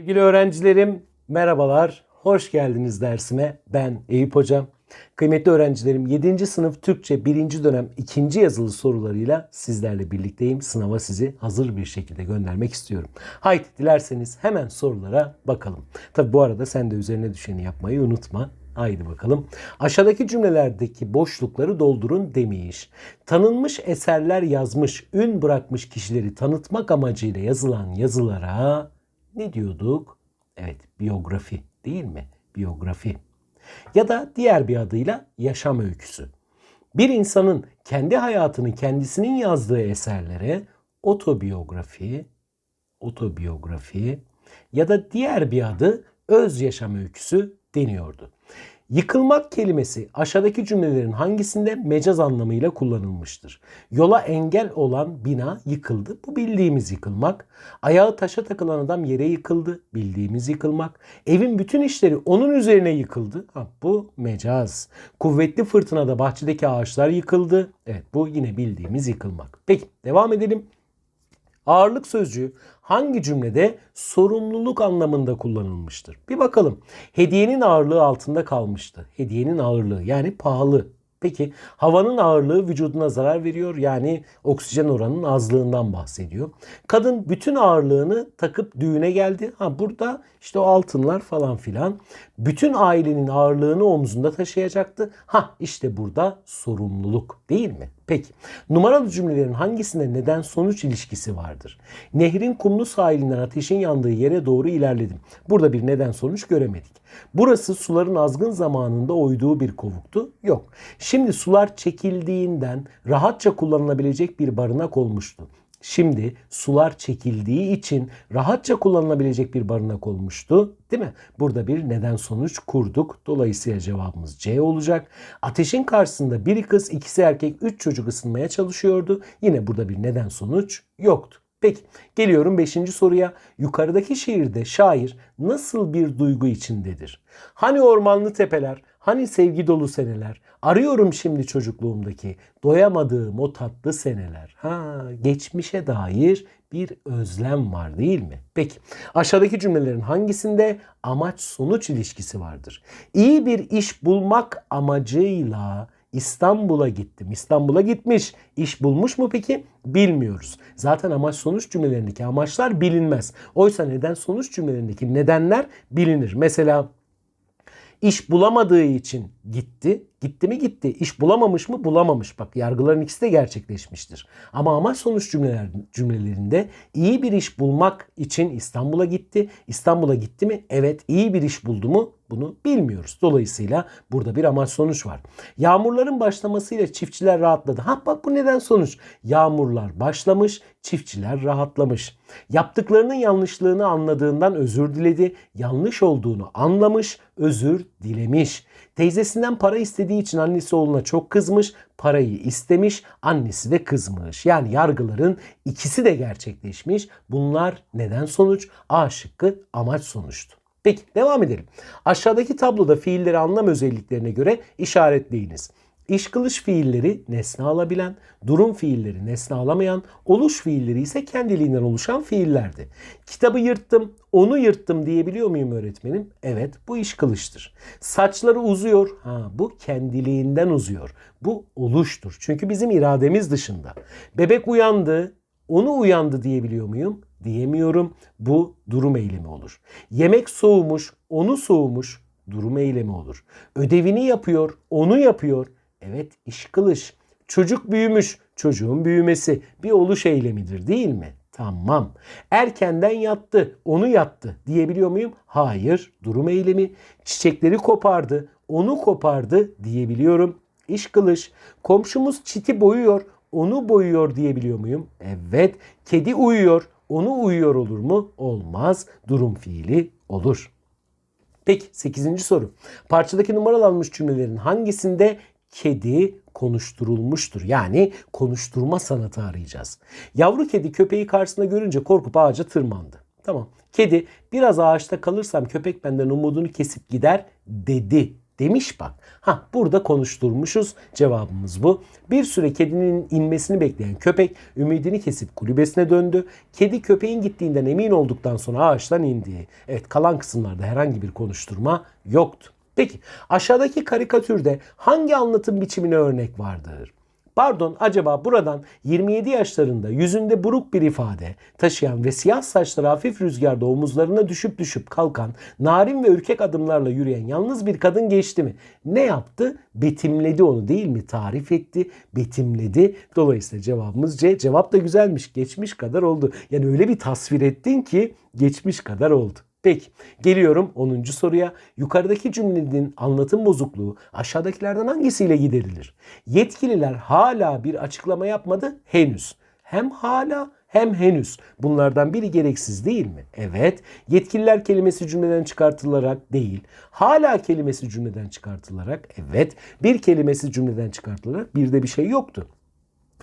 Sevgili öğrencilerim, merhabalar. Hoş geldiniz dersime. Ben Eyüp Hocam. Kıymetli öğrencilerim, 7. sınıf Türkçe 1. dönem 2. yazılı sorularıyla sizlerle birlikteyim. Sınava sizi hazır bir şekilde göndermek istiyorum. Haydi dilerseniz hemen sorulara bakalım. Tabi bu arada sen de üzerine düşeni yapmayı unutma. Haydi bakalım. Aşağıdaki cümlelerdeki boşlukları doldurun demiş. Tanınmış eserler yazmış, ün bırakmış kişileri tanıtmak amacıyla yazılan yazılara ne diyorduk? Evet, biyografi değil mi? Biyografi. Ya da diğer bir adıyla yaşam öyküsü. Bir insanın kendi hayatını kendisinin yazdığı eserlere otobiyografi, otobiyografi ya da diğer bir adı öz yaşam öyküsü deniyordu. Yıkılmak kelimesi aşağıdaki cümlelerin hangisinde mecaz anlamıyla kullanılmıştır? Yola engel olan bina yıkıldı. Bu bildiğimiz yıkılmak. Ayağı taşa takılan adam yere yıkıldı. Bildiğimiz yıkılmak. Evin bütün işleri onun üzerine yıkıldı. Ha, bu mecaz. Kuvvetli fırtınada bahçedeki ağaçlar yıkıldı. Evet bu yine bildiğimiz yıkılmak. Peki devam edelim. Ağırlık sözcüğü hangi cümlede sorumluluk anlamında kullanılmıştır? Bir bakalım. Hediyenin ağırlığı altında kalmıştı. Hediyenin ağırlığı yani pahalı. Peki havanın ağırlığı vücuduna zarar veriyor yani oksijen oranının azlığından bahsediyor. Kadın bütün ağırlığını takıp düğüne geldi. Ha burada işte o altınlar falan filan. Bütün ailenin ağırlığını omzunda taşıyacaktı. Ha işte burada sorumluluk değil mi? Peki numaralı cümlelerin hangisinde neden sonuç ilişkisi vardır? Nehrin kumlu sahilinden ateşin yandığı yere doğru ilerledim. Burada bir neden sonuç göremedik. Burası suların azgın zamanında oyduğu bir kovuktu. Yok. Şimdi sular çekildiğinden rahatça kullanılabilecek bir barınak olmuştu. Şimdi sular çekildiği için rahatça kullanılabilecek bir barınak olmuştu. Değil mi? Burada bir neden sonuç kurduk. Dolayısıyla cevabımız C olacak. Ateşin karşısında biri kız, ikisi erkek, üç çocuk ısınmaya çalışıyordu. Yine burada bir neden sonuç yoktu. Peki geliyorum 5. soruya. Yukarıdaki şiirde şair nasıl bir duygu içindedir? Hani ormanlı tepeler, hani sevgi dolu seneler, arıyorum şimdi çocukluğumdaki doyamadığım o tatlı seneler. Ha geçmişe dair bir özlem var değil mi? Peki aşağıdaki cümlelerin hangisinde amaç sonuç ilişkisi vardır? İyi bir iş bulmak amacıyla İstanbul'a gittim. İstanbul'a gitmiş. İş bulmuş mu peki? Bilmiyoruz. Zaten amaç sonuç cümlelerindeki amaçlar bilinmez. Oysa neden sonuç cümlelerindeki nedenler bilinir. Mesela iş bulamadığı için gitti. Gitti mi gitti. İş bulamamış mı bulamamış. Bak yargıların ikisi de gerçekleşmiştir. Ama amaç sonuç cümleler, cümlelerinde iyi bir iş bulmak için İstanbul'a gitti. İstanbul'a gitti mi? Evet iyi bir iş buldu mu? Bunu bilmiyoruz. Dolayısıyla burada bir amaç sonuç var. Yağmurların başlamasıyla çiftçiler rahatladı. Ha bak bu neden sonuç? Yağmurlar başlamış, çiftçiler rahatlamış. Yaptıklarının yanlışlığını anladığından özür diledi. Yanlış olduğunu anlamış, özür dilemiş. Teyzesinden para istediği için annesi oğluna çok kızmış. Parayı istemiş, annesi de kızmış. Yani yargıların ikisi de gerçekleşmiş. Bunlar neden sonuç? A şıkkı amaç sonuçtu. Peki devam edelim. Aşağıdaki tabloda fiilleri anlam özelliklerine göre işaretleyiniz. İş kılış fiilleri nesne alabilen, durum fiilleri nesne alamayan, oluş fiilleri ise kendiliğinden oluşan fiillerdi. Kitabı yırttım, onu yırttım diyebiliyor muyum öğretmenim? Evet, bu iş kılıştır. Saçları uzuyor. Ha, bu kendiliğinden uzuyor. Bu oluştur. Çünkü bizim irademiz dışında. Bebek uyandı, onu uyandı diyebiliyor muyum? Diyemiyorum. Bu durum eylemi olur. Yemek soğumuş, onu soğumuş, durum eylemi olur. Ödevini yapıyor, onu yapıyor. Evet iş kılış. Çocuk büyümüş, çocuğun büyümesi bir oluş eylemidir değil mi? Tamam. Erkenden yattı, onu yattı diyebiliyor muyum? Hayır, durum eylemi. Çiçekleri kopardı, onu kopardı diyebiliyorum. İş kılış. Komşumuz çiti boyuyor, onu boyuyor diyebiliyor muyum? Evet. Kedi uyuyor, onu uyuyor olur mu? Olmaz. Durum fiili olur. Peki 8. soru. Parçadaki numaralanmış cümlelerin hangisinde kedi konuşturulmuştur? Yani konuşturma sanatı arayacağız. Yavru kedi köpeği karşısında görünce korkup ağaca tırmandı. Tamam. Kedi biraz ağaçta kalırsam köpek benden umudunu kesip gider dedi. Demiş bak. Ha burada konuşturmuşuz. Cevabımız bu. Bir süre kedinin inmesini bekleyen köpek ümidini kesip kulübesine döndü. Kedi köpeğin gittiğinden emin olduktan sonra ağaçtan indi. Evet kalan kısımlarda herhangi bir konuşturma yoktu. Peki aşağıdaki karikatürde hangi anlatım biçimine örnek vardır? Pardon acaba buradan 27 yaşlarında yüzünde buruk bir ifade taşıyan ve siyah saçları hafif rüzgarda omuzlarına düşüp düşüp kalkan narin ve ürkek adımlarla yürüyen yalnız bir kadın geçti mi? Ne yaptı? Betimledi onu değil mi? Tarif etti, betimledi. Dolayısıyla cevabımız C. Cevap da güzelmiş. Geçmiş kadar oldu. Yani öyle bir tasvir ettin ki geçmiş kadar oldu. Peki geliyorum 10. soruya. Yukarıdaki cümlenin anlatım bozukluğu aşağıdakilerden hangisiyle giderilir? Yetkililer hala bir açıklama yapmadı henüz. Hem hala hem henüz. Bunlardan biri gereksiz değil mi? Evet. Yetkililer kelimesi cümleden çıkartılarak değil. Hala kelimesi cümleden çıkartılarak evet. Bir kelimesi cümleden çıkartılarak bir de bir şey yoktu.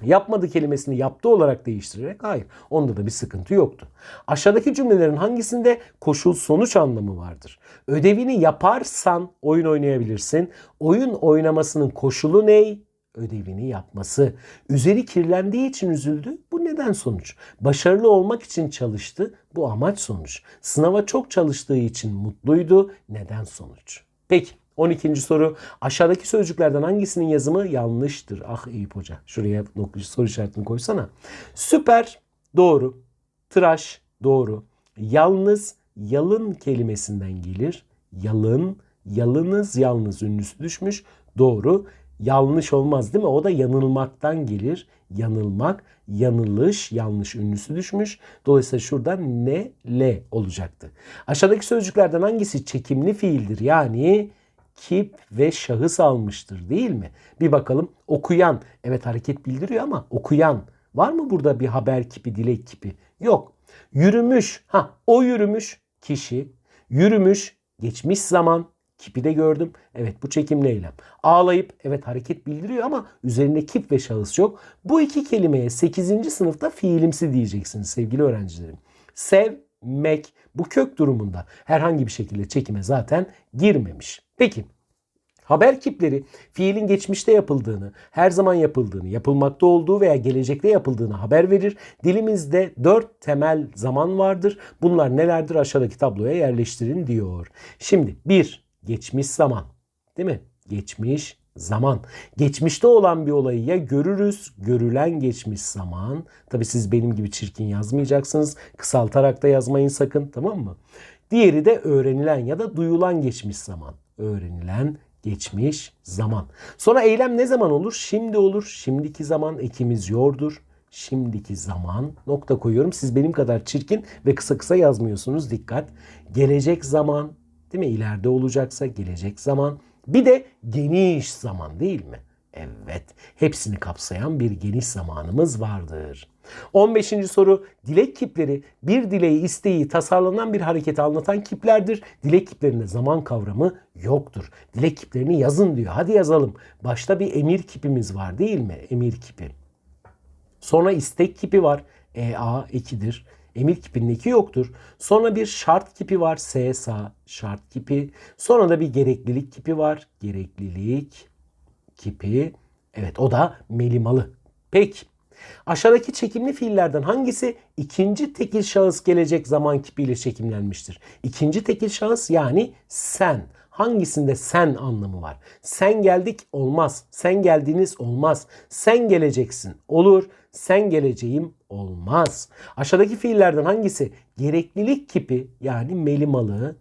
Yapmadı kelimesini yaptı olarak değiştirerek hayır. Onda da bir sıkıntı yoktu. Aşağıdaki cümlelerin hangisinde koşul sonuç anlamı vardır? Ödevini yaparsan oyun oynayabilirsin. Oyun oynamasının koşulu ney? Ödevini yapması. Üzeri kirlendiği için üzüldü. Bu neden sonuç? Başarılı olmak için çalıştı. Bu amaç sonuç. Sınava çok çalıştığı için mutluydu. Neden sonuç? Peki. 12. soru. Aşağıdaki sözcüklerden hangisinin yazımı yanlıştır? Ah Eyüp Hoca. Şuraya soru işaretini koysana. Süper doğru. Tıraş doğru. Yalnız yalın kelimesinden gelir. Yalın, yalınız yalnız ünlüsü düşmüş. Doğru. Yanlış olmaz değil mi? O da yanılmaktan gelir. Yanılmak, yanılış, yanlış ünlüsü düşmüş. Dolayısıyla şuradan ne, le olacaktı. Aşağıdaki sözcüklerden hangisi çekimli fiildir? Yani kip ve şahıs almıştır değil mi? Bir bakalım okuyan evet hareket bildiriyor ama okuyan var mı burada bir haber kipi dilek kipi? Yok. Yürümüş ha o yürümüş kişi yürümüş geçmiş zaman kipi de gördüm. Evet bu çekimli eylem. Ağlayıp evet hareket bildiriyor ama üzerinde kip ve şahıs yok. Bu iki kelimeye 8. sınıfta fiilimsi diyeceksiniz sevgili öğrencilerim. Sevmek bu kök durumunda herhangi bir şekilde çekime zaten girmemiş. Peki Haber kipleri fiilin geçmişte yapıldığını, her zaman yapıldığını, yapılmakta olduğu veya gelecekte yapıldığını haber verir. Dilimizde dört temel zaman vardır. Bunlar nelerdir aşağıdaki tabloya yerleştirin diyor. Şimdi bir geçmiş zaman değil mi? Geçmiş zaman. Geçmişte olan bir olayı ya görürüz, görülen geçmiş zaman. Tabi siz benim gibi çirkin yazmayacaksınız. Kısaltarak da yazmayın sakın tamam mı? Diğeri de öğrenilen ya da duyulan geçmiş zaman. Öğrenilen geçmiş zaman. Sonra eylem ne zaman olur? Şimdi olur. Şimdiki zaman ekimiz yordur. Şimdiki zaman nokta koyuyorum. Siz benim kadar çirkin ve kısa kısa yazmıyorsunuz. Dikkat. Gelecek zaman değil mi? İleride olacaksa gelecek zaman. Bir de geniş zaman değil mi? Evet. Hepsini kapsayan bir geniş zamanımız vardır. 15. soru dilek kipleri bir dileği, isteği, tasarlanan bir hareketi anlatan kiplerdir. Dilek kiplerinde zaman kavramı yoktur. Dilek kiplerini yazın diyor. Hadi yazalım. Başta bir emir kipimiz var değil mi? Emir kipi. Sonra istek kipi var. EA ekidir. Emir kipinin eki yoktur. Sonra bir şart kipi var. SSA şart kipi. Sonra da bir gereklilik kipi var. Gereklilik kipi. Evet o da melimalı. Peki. Aşağıdaki çekimli fiillerden hangisi ikinci tekil şahıs gelecek zaman kipiyle çekimlenmiştir? İkinci tekil şahıs yani sen. Hangisinde sen anlamı var? Sen geldik olmaz. Sen geldiğiniz olmaz. Sen geleceksin olur. Sen geleceğim olmaz. Aşağıdaki fiillerden hangisi gereklilik kipi yani melimalı?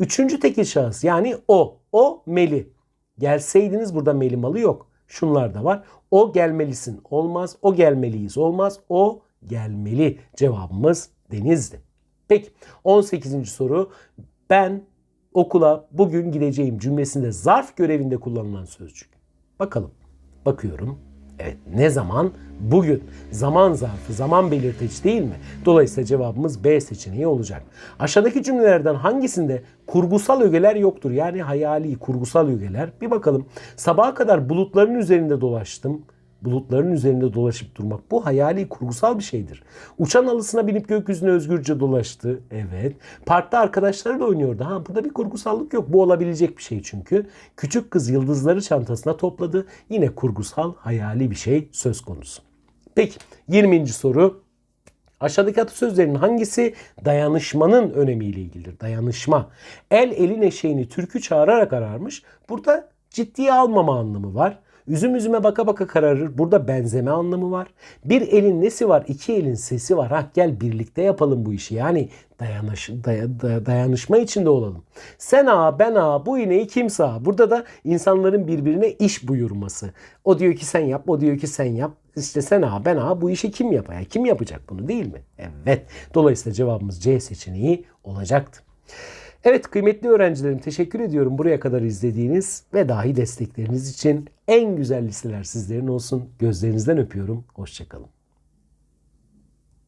Üçüncü tekil şahıs yani o. O meli. Gelseydiniz burada melimalı yok. Şunlar da var. O gelmelisin olmaz. O gelmeliyiz olmaz. O gelmeli. Cevabımız denizdi. Peki 18. soru. Ben okula bugün gideceğim cümlesinde zarf görevinde kullanılan sözcük. Bakalım. Bakıyorum. Evet ne zaman? Bugün. Zaman zarfı, zaman belirteç değil mi? Dolayısıyla cevabımız B seçeneği olacak. Aşağıdaki cümlelerden hangisinde kurgusal ögeler yoktur? Yani hayali kurgusal ögeler. Bir bakalım. Sabaha kadar bulutların üzerinde dolaştım. Bulutların üzerinde dolaşıp durmak. Bu hayali kurgusal bir şeydir. Uçan alısına binip gökyüzüne özgürce dolaştı. Evet. Parkta arkadaşlarıyla oynuyordu. Ha burada bir kurgusallık yok. Bu olabilecek bir şey çünkü. Küçük kız yıldızları çantasına topladı. Yine kurgusal, hayali bir şey söz konusu. Peki 20. soru. Aşağıdaki atasözlerinin hangisi dayanışmanın önemiyle ilgilidir? Dayanışma. El elin eşeğini türkü çağırarak ararmış. Burada ciddiye almama anlamı var. Üzüm üzüme baka baka kararır. Burada benzeme anlamı var. Bir elin nesi var? iki elin sesi var. Ha gel birlikte yapalım bu işi. Yani dayanış, day- day- dayanışma içinde olalım. Sen ağa ben ağa bu ineği kim sağ? Burada da insanların birbirine iş buyurması. O diyor ki sen yap, o diyor ki sen yap. İşte sen ağa ben ağa bu işi kim yapar? Kim yapacak bunu değil mi? Evet. Dolayısıyla cevabımız C seçeneği olacaktı. Evet kıymetli öğrencilerim teşekkür ediyorum buraya kadar izlediğiniz ve dahi destekleriniz için. En güzel listeler sizlerin olsun. Gözlerinizden öpüyorum. Hoşçakalın.